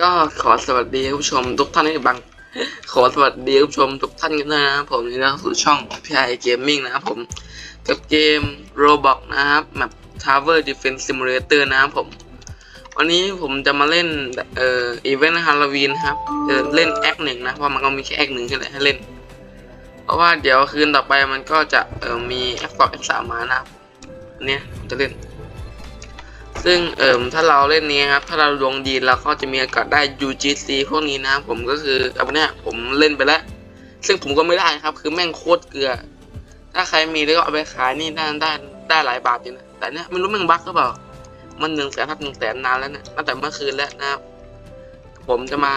ก็ขอสวัสดีคุณผู้ชมทุกท่านที่บัง ขอสวัสดีคุณผู้ชมทุกท่านกันด้วยนะครับผมนี่นะสู่ช่องพี่ไอเกมมิ่งนะครับผมกับเกม Roblox นะครับแบบ Tower Defense Simulator นะครับผม วันนี้ผมจะมาเล่นเอ่ออีเวนต์ฮาโลวีนครับจะเล่นแอคหนึ่งนะเพราะมันก็มีแค่แอคหนึ่งแค่ไหนให้เล่น เพราะว่าเดี๋ยวคืนต่อไปมันก็จะเอ่อมีแอคสองแอคสามมานะครับอันเนี้ยจะเล่น ซึ่งเอ่มถ้าเราเล่นนี้ครับ ถ้าเราดวงดีเราก็จะมีโอกาสได้ UGC พวกนี้นะครับผมก็คือเอาเนี้ยผมเล่นไปแล้ว ซึ่งผมก็ไม่ได้ครับ คือแม่งโคตรเกลือ ถ้าใครมีแล้วก็เอาไปขายนี่ได้ได้ได้หลายบาทอยู่นะ แต่เนี้ยไม่รู้แม่งบั๊กหรือเปล่า มันหนึ่งแสนทับหนึ่งแสนนานแล้วนี่ยตั้งแต่เมื่อคืนแล้วนะครับ ผมจะมา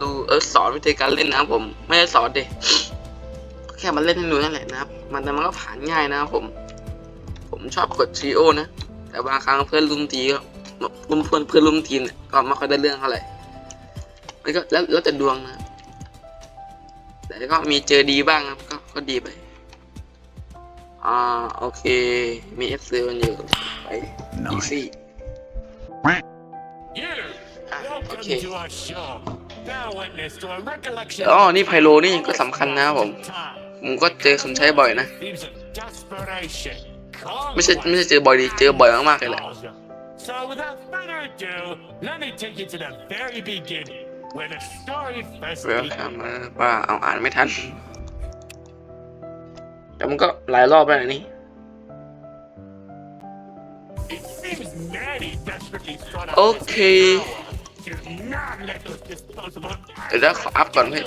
ดูเออสอนวิธีการเล่นนะครับผมไม่ได้สอนเด็แค่มาเล่นให้ดูนั่นแหละนะครับ มันแต่มันก็ผ่านง่ายนะครับผม ผมชอบกดทริโอนะ แต่บางครั้งเพื่อนรุ่นทีก็รุ่นเพื่อนเพื่อนรุ่นทีมเนี่ยก็ไม่ค่อยได้เรื่องเท่าไหร่มันก็แล้วแล้วแต่ดวงนะแต่ก็มีเจอดีบ้างครับก็ก็ดีไปอ่าโอเค มีเอฟซีมันอยู่ไปอีซี่ You, Ah, welcome okay. to our show. Bear witness to a recollection อ๋อนี่ไพโลนี่ก็สำคัญนะครับผม time. ผมก็เจอคนใช้บ่อยนะ Themes of desperation. ไม่ใช่ไม่ใช่เจอบ่อยดีเจอบ่อยมากๆเลยแหละ So without further ado, let me take you to the very beginning, where the story first เวล began. คัมว่าเอาอ่านไม่ทันแต่มันก็หลายรอบแล้วนะนี่ It seems Manny desperately sought out Okay. this power. Do not let those disposable เดี๋ยวขออัพก่อนเพื่อน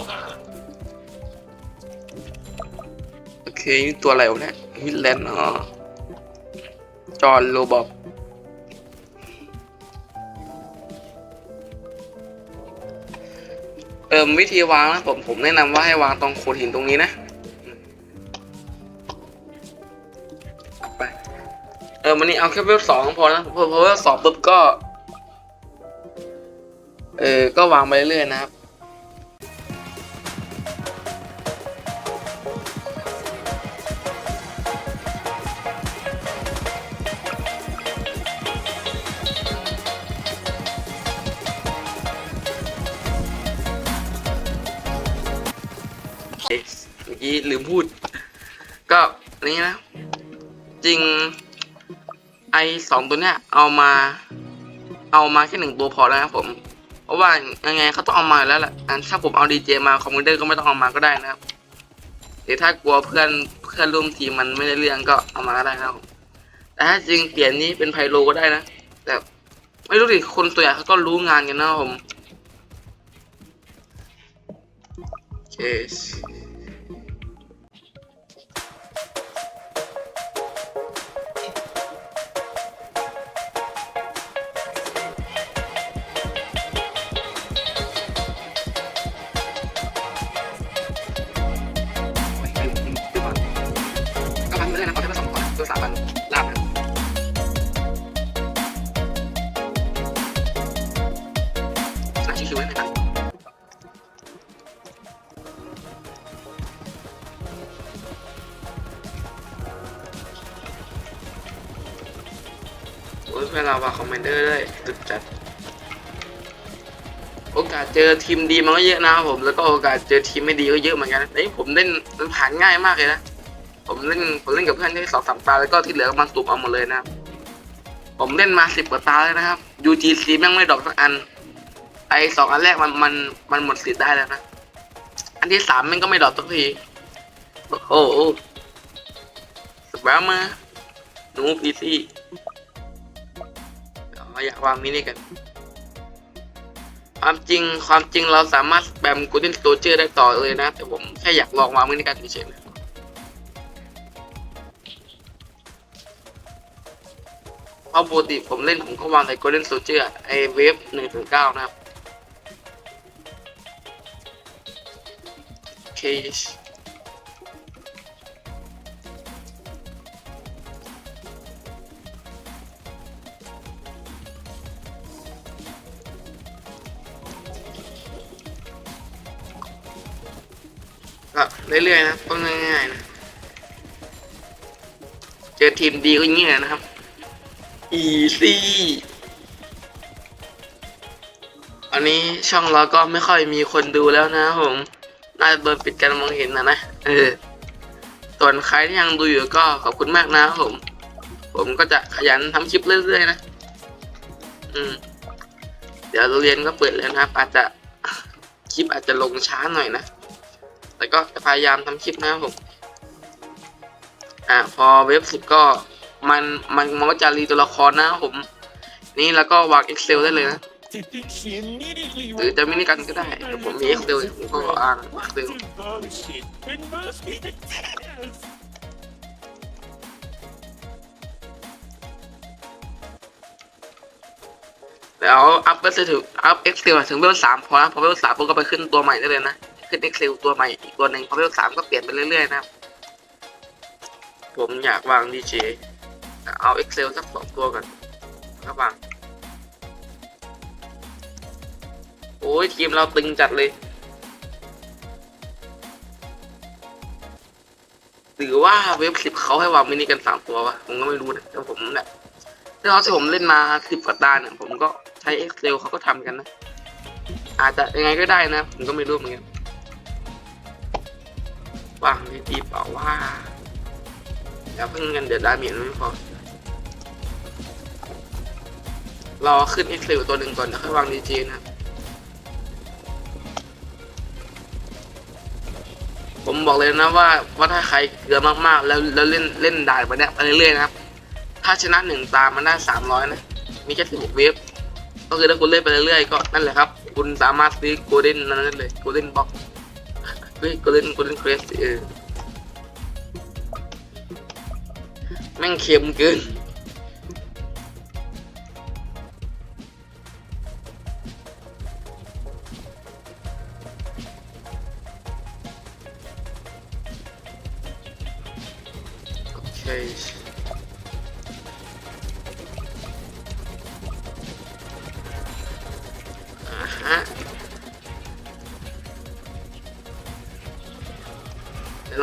โอเคนี่ตัวอะไรวะเนี่ยฮิตแลนด์อ๋อ จอห์นโรบอกเอิมวิธีวางนะผมผมแนะนำว่าให้วางตรงโขดหินตรงนี้นะไปเออวันนี้เอาแค่เวลสองพอนะเพราะเว่าสอบปุ๊บก็ เออก็วางไปเรื่อยนะครับ เมื่อกี้ลืมพูด ก็นี่นะ จริง ไอสองตัวเนี้ย เอามา เอามาแค่หนึ่งตัวพอแล้วนะผม เพราะว่ายังไงเขาต้องเอามาแล้วแหละอันถ้าผมเอาดีเจมาคอมพิวเตอร์ก็ไม่ต้องเอามาก็ได้นะครับหรือถ้ากลัวเพื่อนเพื่อนร่วมทีมมันไม่ได้เรื่องก็เอามาก็ได้นะครับผมแต่ถ้าจริงเปลี่ยนนี้เป็นไพโลก็ได้นะ แต่ไม่รู้ดิคนตัวใหญ่เขาก็รู้งานกันนะครับผมโาว่าคอมเมนเดอร์ด้วยตึกจัด โอกาสเจอทีมดีมันก็เยอะนะครับผม แล้วก็โอกาสเจอทีมไม่ดีก็เยอะเหมือนกันแต่นี่ผมเล่นมันผ่านง่ายมากเลยนะ ผมเล่นผมเล่นกับเพื่อนที่สองสามตาแล้วก็ที่เหลือก็มาตุบเอาหมดเลยนะครับ ผมเล่นมาสิบกว่าตาแล้วนะครับ UGC แม่งไม่ดรอกสักอัน ไอสองอันแรกมันมันมันหมดสิทธิ์ได้แล้วนะ อันที่สามม่งก็ไม่ดรอกสักที โอ้โหสบายมาหนูพีซี อยากวางมินิกัน ความจริงความจริงเราสามารถแบมกูเด้นโตเจอร์ได้ต่อเลยนะ แต่ผมแค่อยากลองวางมินิกันเฉยๆนเพราะปกติผมเล่นผมก็วางใน Golden Soldier ไอเวฟหนึ่งถึงเก้านะครับโเคก็เรื่อยๆนะต้องง่ายๆนะเจอทีมดีก็อย่างนี้แหละนะครับ easy อันวันนี้ช่องเราก็ไม่ค่อยมีคนดูแล้วนะครับผมน่าจะโดนปิดการมองเห็นนะนะเออส่วนใครที่ยังดูอยู่ก็ขอบคุณมากนะครับผม ผมก็จะขยันทำคลิปเรื่อยๆนะ อืม เดี๋ยวเรียนก็เปิดแล้วนะครับอาจจะคลิปอาจจะลงช้าหน่อยนะ แต่ก็จะพยายามทำคลิปนะครับผมอ่าพอเว็บสิบก็มันมันมันก็จะรีตัวละครนะครับผม นี่แล้วก็วาง Excel ได้เลยนะหรือจะไม่ได้กันก็ได้เดี๋ยวผมมี Excel อยู่ผมก็อ่าน Excel แล้วอัพเวลถึงอัพ Excel ถึงเวลสามพอนะพอเวลสามผมก็ไปขึ้นตัวใหม่ได้เลยนะ ขึ้น Excel ตัวใหม่อีกตัวหนึ่งพอเวลสามก็เปลี่ยนไปเรื่อยๆนะครับ ผมอยากวาง DJ เจเอา Excel สักสองตัวก่อนก็วางโอ้ยทีมเราตึงจัดเลยหรือว่าเว็บสิบเขาให้วางมินิกันสามตัววะผมก็ไม่รู้นะแต่ผมแบบตอนที่ผมเล่นมาสิบกว่าตาเนี่ยผมก็ใช้ Excel เขาก็ทำกันนะ อาจจะยังไงก็ได้นะ ผมก็ไม่รู้เหมือนกัน วางดีๆเปล่าว่าอย่าเพิ่งกันเดี๋ยวดาเมียนไม่พอรอขึ้น Excel ตัวหนึ่งก่อนแล้วค่อยวางดีจีนะ ผมบอกเลยนะว่าว่าถ้าใครเกลือมากๆ แล้วแล้วเล่นเล่นด่านไปเนี้ยไปเรื่อยๆนะครับ ถ้าชนะหนึ่งตามมันได้สามร้อยนะ มีแค่สิบหกเวฟก็คือถ้าคุณเล่นไปเรื่อยๆก็นั่นแหละครับ คุณสามารถซื้อโกลเด้นนั้นเลยโกลเด้นบ็อก เฮ้ยกูเล่นกลเล่นเครสเออแม่งเค็มเกินโอเค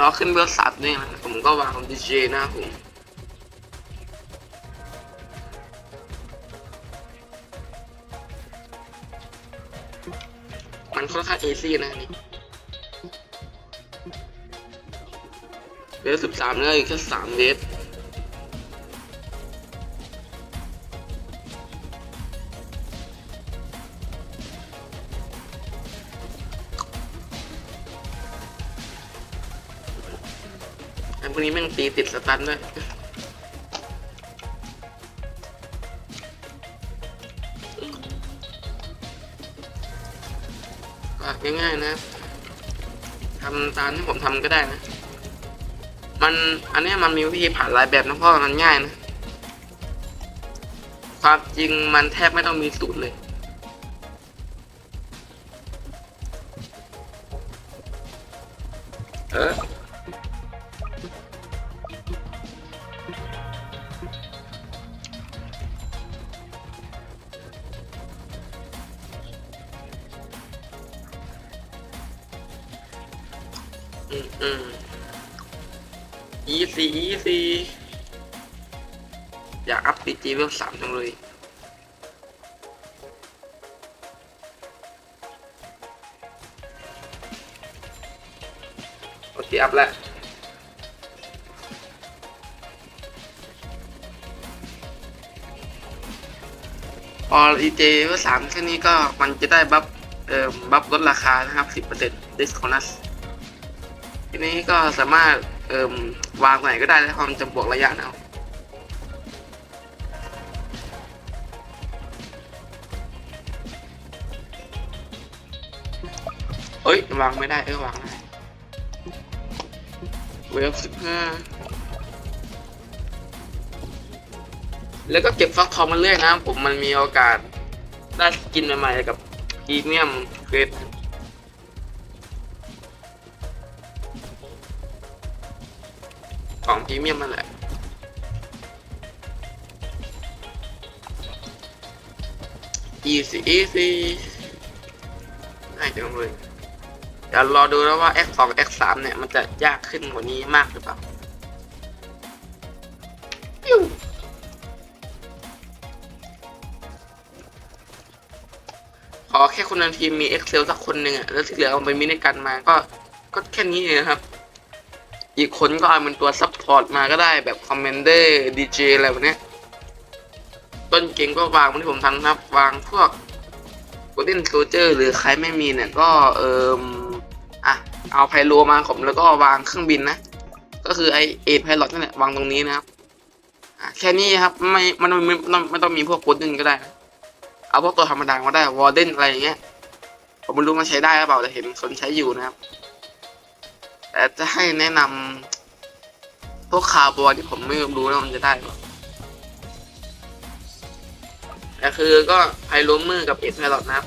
เราขึ้นเบอร์สับนี่นะผมก็วางดีเจนะผมมันค่อนข้างเอซี่นะนี่เวฟสิบสามเนี่ยแค่สามเวฟ วกนี้แม่งตีติดสตันด้วยก็ง่ายๆนะทำตามที่ผมทำก็ได้นะ มันอันนี้มันมีวิธีผ่านหลายแบบนะเพราะว่ามันง่ายนะ ความจริงมันแทบไม่ต้องมีสูตรเลยเอออื easy easy อยากอัพปีจีเวลสามจังเลยโอเคอัพแล้วพอ EJ เจเวลสามแค่นี้ก็มันจะได้บัฟเอ่อบัฟลดราคานะครับสิบเปอร์เซ็นต์ discount ทีนี้ก็สามารถ เอ่มวางไหนก็ได้แล้วความนจะบวกระยะเอาเอ้ยวางไม่ได้เอ้ยวางได้เวฟสิบห้าแล้วก็เก็บฟักทองมาเรื่อยนะผมมันมีโอกาสได้สกินใหม่ๆกับพรีเมียมเกรด ของพรีเมียมมันแหละ easy easy ง่ายจังเลยเดี๋ยวรอดูแล้วว่า x 2 x 3เนี่ย มันจะยากขึ้นกว่านี้มากหรือเปล่าปิ้วขอแค่คนในทีมมี Excel สักคนหนึ่งอะแล้วที่เหลือเอาไปมิในกันมาก็ก็แค่นี้เองครับ อีกคนก็เอาเป็นตัวซัพพอร์ตมาก็ได้แบบคอมเมนเดอร์ดีเจอะไรแบบนี้ต้นเก่งก็วางที่ผมทำนะครับ วางพวก Golden Soldier หรือใครไม่มีเนี่ย ก็เอิมอะเอาไพโลมาผมแล้วก็วางเครื่องบินนะ ก็คือไอเอทไพลอตนั่นแหละวางตรงนี้นะครับอะแค่นี้ครับไม่มันไม่ไม่ต้องไม่ต้องมีพวกโ o ด d นก็ได้นะเอาพวกตัวธรรมดาก็ได้วอร์เดนอะไรอย่างเงี้ยผมไม่รู้มันใช้ได้หรือเปล่าแต่เห็นคนใช้อยู่นะครับ แต่จะให้แนะนำพวกคาร์บอนที่ผมไม่รู้นะมันจะได้หรอเปล่าแต่คือก็ไพโลมมือกับเอ็ดไพลอตนะครับ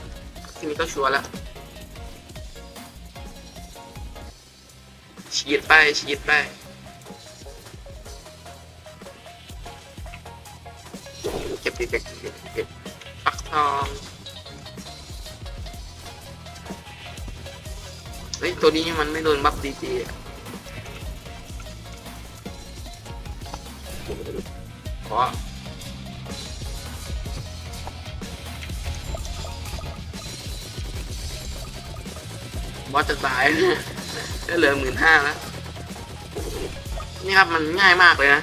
ที่นี้ก็ชัวร์แล้วฉีดไปฉีดไปเก็บเก็บเก็บเก็บเก็บปักทอง เฮ้ยตัวนี้มันไม่โดนบัฟดีจีอะขอบอสจะตายก็เหลือหมื่นห้าแล้ว นี่ครับมันง่ายมากเลยนะ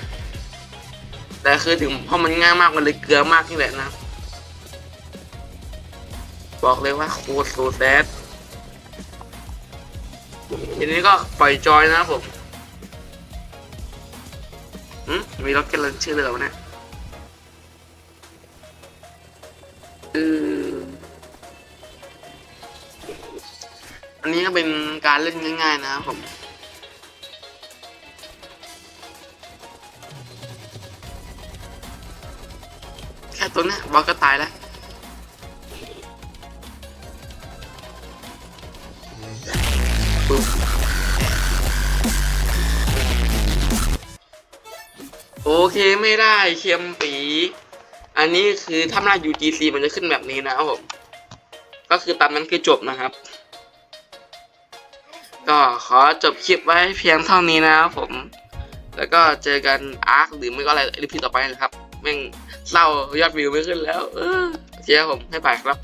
แต่คือถึงพอมันง่ายมากมันเลยเกลือมากนี่แหละนะ บอกเลยว่าโคตรโซแซด ทีนี้ก็ปล่อยจอยนะครับผมอืมมีล็อกเก็ตลันชื่อเรือวะเนี่ยอืออันนี้ก็เป็นการเล่นง่าย ๆ นะครับผมแค่ตัวเนี้ยบอสก็ตายแล้ว โอเคไม่ได้เคียมปี อันนี้คือถ้าหน้า UGC มันจะขึ้นแบบนี้นะครับผมก็คือตามนั้นคือจบนะครับ ก็ขอจบคลิปไว้เพียงเท่านี้นะครับผม แล้วก็เจอกันอาร์คหรือไม่ก็อะไรรีพีต่อไปนะครับ แม่งเศร้ายอดวิวไม่ขึ้นแล้ว เออโอเคครับผมให้บายครับ